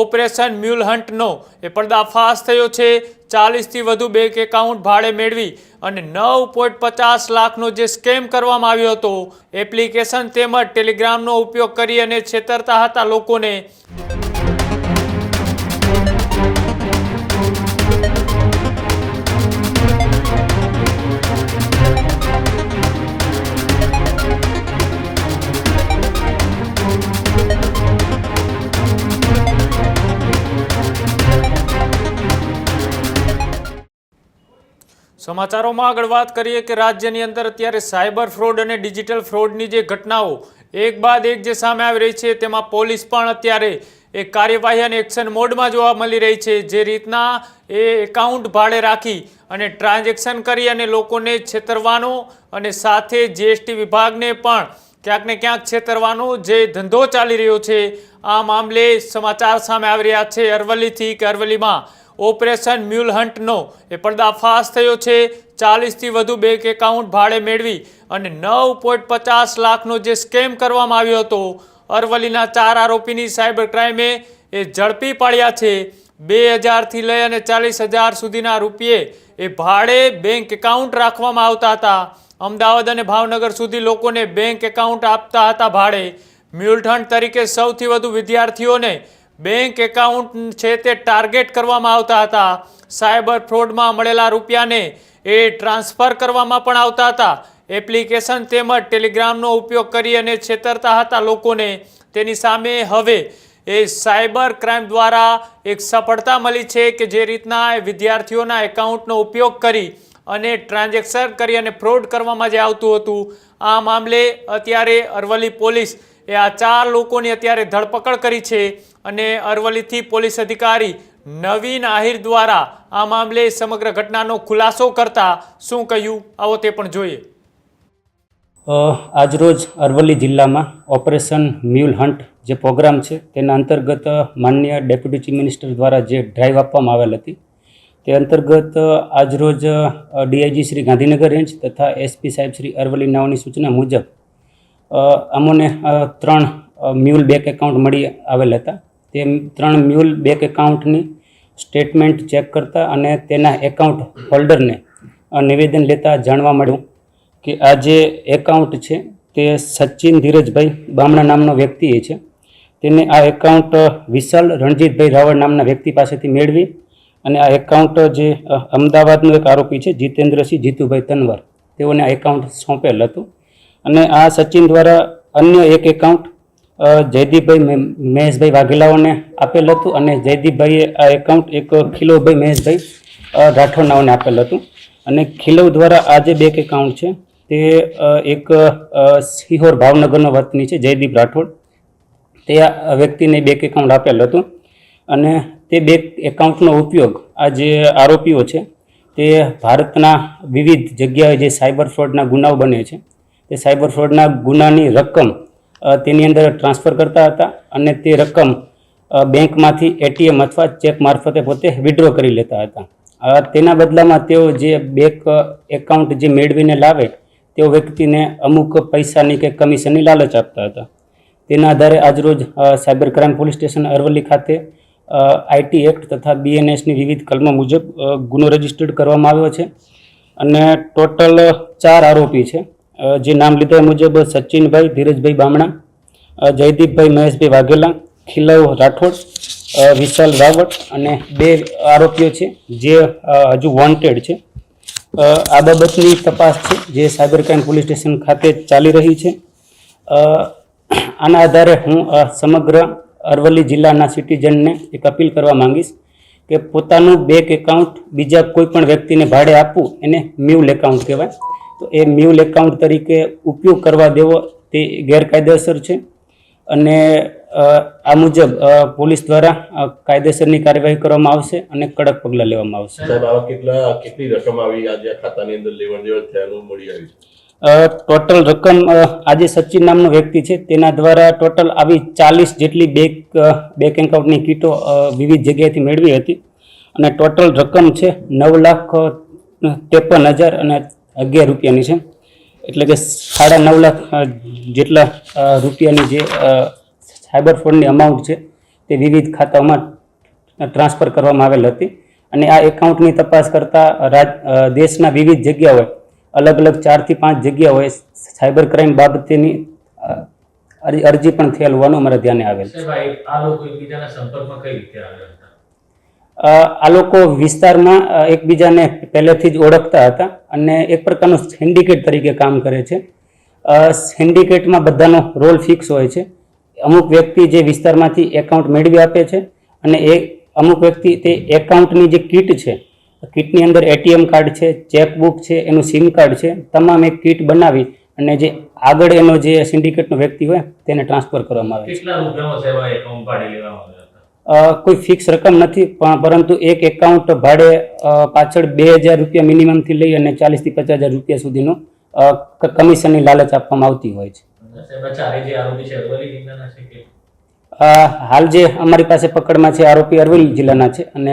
Operation mule હન્ટનો એ પર્દાફાશ થયો છે. ચાલીસથી વધુ બેંક એકાઉન્ટ ભાડે મેળવી અને નવ પોઈન્ટ પચાસ લાખનો જે સ્કેમ કરવામાં આવ્યો હતો એપ્લિકેશન તેમજ ટેલિગ્રામનો ઉપયોગ કરી અને છેતરતા હતા લોકોને. સમાચારોમાં આગળ વાત કરીએ કે રાજ્યની અંદર અત્યારે સાયબર ફ્રોડ અને ડિજિટલ ફ્રોડની જે ઘટનાઓ એક બાદ એક જે સામે આવી રહી છે, તેમાં પોલીસ પણ અત્યારે એ કાર્યવાહી અને એક્શન મોડમાં જોવા મળી રહી છે. જે રીતના એ એકાઉન્ટ ભાડે રાખી અને ટ્રાન્ઝેક્શન કરી અને લોકોને છેતરવાનો અને સાથે જીએસટી વિભાગને પણ ક્યાંક ને ક્યાંક છેતરવાનો જે ધંધો ચાલી રહ્યો છે, આ મામલે સમાચાર સામે આવી રહ્યા છે. અરવલ્લીથી કે અરવલ્લીમાં ઓપરેશન મ્યુલ હન્ટનો એ પર્દાફાશ થયો છે. ચાલીસથી વધુ બેંક એકાઉન્ટ ભાડે મેળવી અને નવ પોઈન્ટ પચાસ લાખનો જે સ્કેમ કરવામાં આવ્યો હતો, અરવલ્લીના ચાર આરોપીની સાયબર ક્રાઇમે એ ઝડપી પાડ્યા છે. બે હજારથી લઈ અને ચાલીસ હજાર સુધીના રૂપિયે એ ભાડે બેંક એકાઉન્ટ રાખવામાં આવતા હતા. અમદાવાદ અને ભાવનગર સુધી લોકોને બેંક એકાઉન્ટ આપતા હતા ભાડે. મ્યુલઠંડ તરીકે સૌથી વધુ વિદ્યાર્થીઓને બેંક એકાઉન્ટ છે તે ટાર્ગેટ કરવામાં આવતા હતા. સાયબર ફ્રોડમાં મળેલા રૂપિયાને એ ટ્રાન્સફર કરવામાં પણ આવતા હતા. એપ્લિકેશન તેમજ ટેલિગ્રામનો ઉપયોગ કરી અને છેતરતા હતા લોકોને. તેની સામે હવે એ સાયબર ક્રાઇમ દ્વારા એક સફળતા મળી છે કે જે રીતના વિદ્યાર્થીઓના એકાઉન્ટનો ઉપયોગ કરી અને ટ્રાન્ઝેક્શન કરી અને ફ્રોડ કરવામાં જે આવતું હતું, આ મામલે અત્યારે અરવલ્લી પોલીસ એ આ ચાર લોકોની અત્યારે ધરપકડ કરી છે અને અરવલ્લીથી પોલીસ અધિકારી નવીન આહિર દ્વારા આ મામલે સમગ્ર ઘટનાનો ખુલાસો કરતા શું કહ્યું, આવો તે પણ જોઈએ. આજરોજ અરવલ્લી જિલ્લામાં ઓપરેશન મ્યુલ હન્ટ જે પ્રોગ્રામ છે તેના અંતર્ગત માનનીય ડેપ્યુટી ચીફ મિનિસ્ટર દ્વારા જે ડ્રાઈવ આપવામાં આવેલ હતી, તે અંતર્ગત આજરોજ ડીઆઈજી શ્રી ગાંધીનગર રેન્જ તથા એસપી સાહેબ શ્રી અરવલ્લી નાઓની સૂચના મુજબ અમોને ત્રણ મ્યુલ બેંક એકાઉન્ટ મળી આવેલ હતા. તે ત્રણ મ્યુલ બેંક એકાઉન્ટની સ્ટેટમેન્ટ ચેક કરતા અને તેના એકાઉન્ટ હોલ્ડરને નિવેદન લેતા જાણવા મળ્યું કે આ જે એકાઉન્ટ છે તે સચિન ધીરજભાઈ બામણા નામનો વ્યક્તિએ છે. તેને આ એકાઉન્ટ વિશાલ રણજીતભાઈ રાવળ નામના વ્યક્તિ પાસેથી મેળવી અને આ એકાઉન્ટ જે અમદાવાદનો એક આરોપી છે, જીતેન્દ્રસિંહ જીતુભાઈ તનવર. તેઓને આ એકાઉન્ટ સોંપેલ હતું. અને આ સચિન દ્વારા અન્ય એક એકાઉન્ટ જયદીપભાઈ મહેશભાઈ વાઘેલાઓને આપેલ હતું અને જયદીપભાઈએ આ એકાઉન્ટ એક ખિલોભાઈ મહેશભાઈ રાઠોડનાઓને આપેલ હતું. અને ખીલવ દ્વારા આ જે બેંક એકાઉન્ટ છે, તે એક સિહોર ભાવનગરનો વતની છે, જયદીપ રાઠોડ. તે વ્યક્તિને બેંક એકાઉન્ટ આપેલ હતું. અને તે બેંક એકાઉન્ટનો ઉપયોગ આ જે આરોપીઓ છે, તે ભારતના વિવિધ જગ્યાએ જે સાયબર ફ્રોડના ગુનાઓ બને છે, તે સાયબર ફ્રોડના ગુનાની રકમ તેની અંદર ટ્રાન્સફર કરતા હતા અને તે રકમ બેંકમાંથી એટીએમ અથવા ચેક મારફતે પોતે વિડ્રો કરી લેતા હતા. તેના બદલામાં તેઓ જે બેંક એકાઉન્ટ જે મેળવીને લાવે, તેઓ વ્યક્તિને અમુક પૈસાની કે કમિશનની લાલચ આપતા હતા. તેના આધારે આજરોજ cyber crime police station Aravalli ખાતે આઈટી એક્ટ તથા બીએનએસની વિવિધ કલમો મુજબ ગુનો રજીસ્ટર્ડ કરવામાં આવ્યો છે. અને ટોટલ ચાર આરોપી છે. જે નામ લીધા મુજબ સચિનભાઈ, ધીરજભાઈ બામણા જયદીપભાઈ મહેશભાઈ વાઘેલા, ખિલવ રાઠોડ વિશાલ રાવત અને બે આરોપીઓ છે, જે હજુ વોન્ટેડ છે. આ બાબતની તપાસ છે, જે સાયબર ક્રાઇમ પોલીસ સ્ટેશન ખાતે ચાલી રહી છે. આના આધારે હું સમગ્ર અરવલ્લી જિલ્લાના સિટીઝનને એક અપીલ કરવા માંગીશ કે પોતાનું બેંક એકાઉન્ટ બીજા કોઈ પણ વ્યક્તિને ભાડે આપવું એને મ્યુલ એકાઉન્ટ કહેવાય. તો એ મ્યુલ એકાઉન્ટ તરીકે ઉપયોગ કરવા દેવો તે ગેરકાયદેસર છે. અને આ મુજબ પોલીસ દ્વારા કાયદેસરની કાર્યવાહી કરવામાં આવશે અને કડક પગલાં લેવામાં આવશે. આવા કેટલા કેટલી રકમ આવી આજે ખાતાની અંદર લેવડ દેવડ થયાનું મળી અ, ટોટલ રકમ આજે સચિન નામનો વ્યક્તિ છે. તેના દ્વારા ટોટલ આવી ચાલીસ જેટલી બેંક બેક એકાઉન્ટની કીટો વિવિધ જગ્યાએથી મેળવી હતી. અને ટોટલ રકમ છે નવ લાખ ત્રેપન હજાર અને અગિયાર રૂપિયાની છે. એટલે કે સાડા નવ લાખ જેટલા રૂપિયાની જે સાયબર ફ્રોડની અમાઉન્ટ છે તે વિવિધ ખાતાઓમાં ટ્રાન્સફર કરવામાં આવેલ હતી. અને આ એકાઉન્ટની તપાસ કરતા રાજ દેશના વિવિધ જગ્યાઓએ અલગ અલગ ચારથી પાંચ જગ્યાઓએ સાયબર ક્રાઇમ બાબતેની અરજી પણ થયેલ હોવાનું અમારા ધ્યાને આવેલ આ લોકો વિસ્તારમાં એકબીજાને પહેલેથી જ ઓળખતા હતા અને એક પ્રકારનું સિન્ડિકેટ તરીકે કામ કરે છે. સિન્ડિકેટમાં બધાનો રોલ ફિક્સ હોય છે. અમુક વ્યક્તિ જે વિસ્તારમાંથી એકાઉન્ટ મેળવી આપે છે અને એ અમુક વ્યક્તિ તે એકાઉન્ટની જે કીટ છે કીટની અંદર એટીએમ કાર્ડ છે ચેકબુક છે એનું સિમ કાર્ડ છે તમામ એક કિટ બનાવી અને જે આગળ એનો જે સિન્ડિકેટનો વ્યક્તિ હોય તેને ટ્રાન્સફર કરવામાં આવે છે. કોઈ ફિક્સ રકમ નથી પણ પરંતુ એક એકાઉન્ટ ભાડે પાછળ બે હજાર રૂપિયા મિનિમમથી લઈ અને ચાલીસથી પચાસ હજાર રૂપિયા સુધીનું કમિશનની લાલચ આપવામાં આવતી હોય છે. હાલ જે અમારી પાસે પકડમાં છે આરોપી અરવલ્લી જિલ્લાના છે અને